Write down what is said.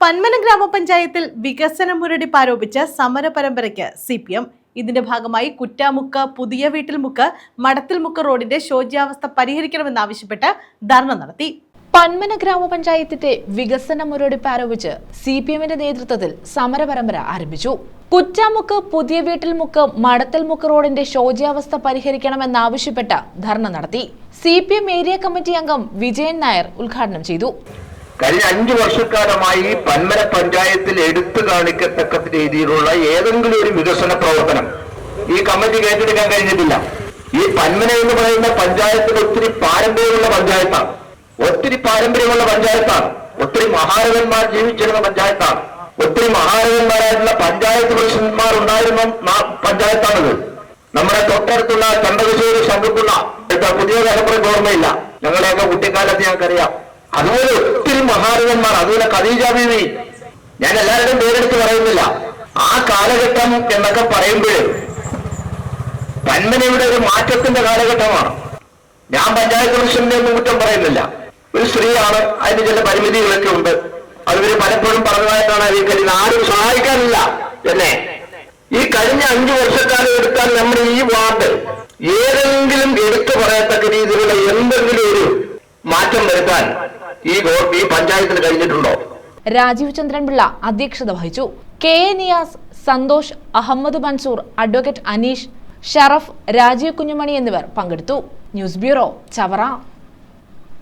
പന്മന ഗ്രാമപഞ്ചായത്തിൽ വികസന മുരടിപ്പ് ആരോപിച്ച് സമര പരമ്പരയ്ക്ക് സി പി എം ഇതിന്റെ ഭാഗമായി കുറ്റാമുക്ക് പുതിയ വീട്ടിൽ മുക്ക് മടത്തിൽ മുക്ക് റോഡിന്റെ ശോച്യാവസ്ഥ പരിഹരിക്കണമെന്നാവശ്യപ്പെട്ട് ധർണ നടത്തി. പന്മന ഗ്രാമപഞ്ചായത്തിന്റെ വികസന മുരടിപ്പ് ആരോപിച്ച് സി പി എമ്മിന്റെ നേതൃത്വത്തിൽ സമരപരമ്പര ആരംഭിച്ചു. കുറ്റാമുക്ക് പുതിയ വീട്ടിൽ മുക്ക് മടത്തൽ മുക്ക് റോഡിന്റെ ശോച്യാവസ്ഥ പരിഹരിക്കണമെന്നാവശ്യപ്പെട്ട് ധർണ നടത്തി. C P M area committee അംഗം വിജയൻ നായർ ഉദ്ഘാടനം ചെയ്തു. കഴിഞ്ഞ അഞ്ചു വർഷക്കാലമായി പന്മര പഞ്ചായത്തിൽ എടുത്തു കാണിക്കത്തക്ക രീതിയിലുള്ള ഏതെങ്കിലും ഒരു വികസന പ്രവർത്തനം ഈ കമ്മിറ്റിക്ക് ഏറ്റെടുക്കാൻ കഴിഞ്ഞിട്ടില്ല. ഈ പന്മന എന്ന് പറയുന്ന പഞ്ചായത്തിൽ ഒത്തിരി പാരമ്പര്യമുള്ള പഞ്ചായത്താണ്. ഒത്തിരി പാരമ്പര്യമുള്ള പഞ്ചായത്താണ്. ഒത്തിരി മഹാരഥന്മാർ ജീവിച്ചിരുന്ന പഞ്ചായത്താണ്. ഒത്തിരി മഹാരഥന്മാരായിട്ടുള്ള പഞ്ചായത്ത് പ്രസിഡന്റ്മാർ ഉണ്ടായിരുന്ന പഞ്ചായത്താണത്. നമ്മുടെ തൊട്ടടുത്തുള്ള ചണ്ടകശ്ശേരി ശങ്കുള്ള പുതിയ തലമുറയ്ക്ക് ഓർമ്മയില്ല. ഞങ്ങളുടെയൊക്കെ കുട്ടിക്കാലത്ത് ഞങ്ങൾക്കറിയാം. അതുപോലെ ഒത്തിരി മഹാരഥന്മാർ അതുപോലെ ഖദീജ ബീവി. ഞാൻ എല്ലാവരുടെയും പേരെടുത്ത് പറയുന്നില്ല. ആ കാലഘട്ടം എന്നൊക്കെ പറയുമ്പോൾ പന്മനയുടെ ഒരു മാറ്റത്തിന്റെ കാലഘട്ടമാണ്. ഞാൻ പഞ്ചായത്ത് പ്രസിഡന്റിനെ ഒന്നും കുറ്റം പറയുന്നില്ല. ഒരു സ്ത്രീയാണ് അതിന് ചില പരിമിതികളൊക്കെ ഉണ്ട്. അത് ഇവർ പലപ്പോഴും പറഞ്ഞതായിട്ടാണ് അതിൽ കഴിയുന്നത് ആരും സഹായിക്കാനില്ല എന്നെ. ഈ കഴിഞ്ഞ അഞ്ചു വർഷക്കാലം എടുത്താൽ നമ്മുടെ ഈ വാർഡ് ഏതെങ്കിലും എടുത്തു പറയത്തക്ക രീതിയിലുള്ള എന്തെങ്കിലും ഒരു മാറ്റം വരുത്താൻ ഈ ഈ പഞ്ചായത്തിന് കഴിഞ്ഞിട്ടുണ്ടോ? രാജീവ് ചന്ദ്രൻ പിള്ള അധ്യക്ഷത വഹിച്ചു. K A Niyas Santhosh Ahammed Mansoor advocate Aneesh Sharaf Rajeev Kunjumani എന്നിവർ പങ്കെടുത്തു. News bureau Chavara.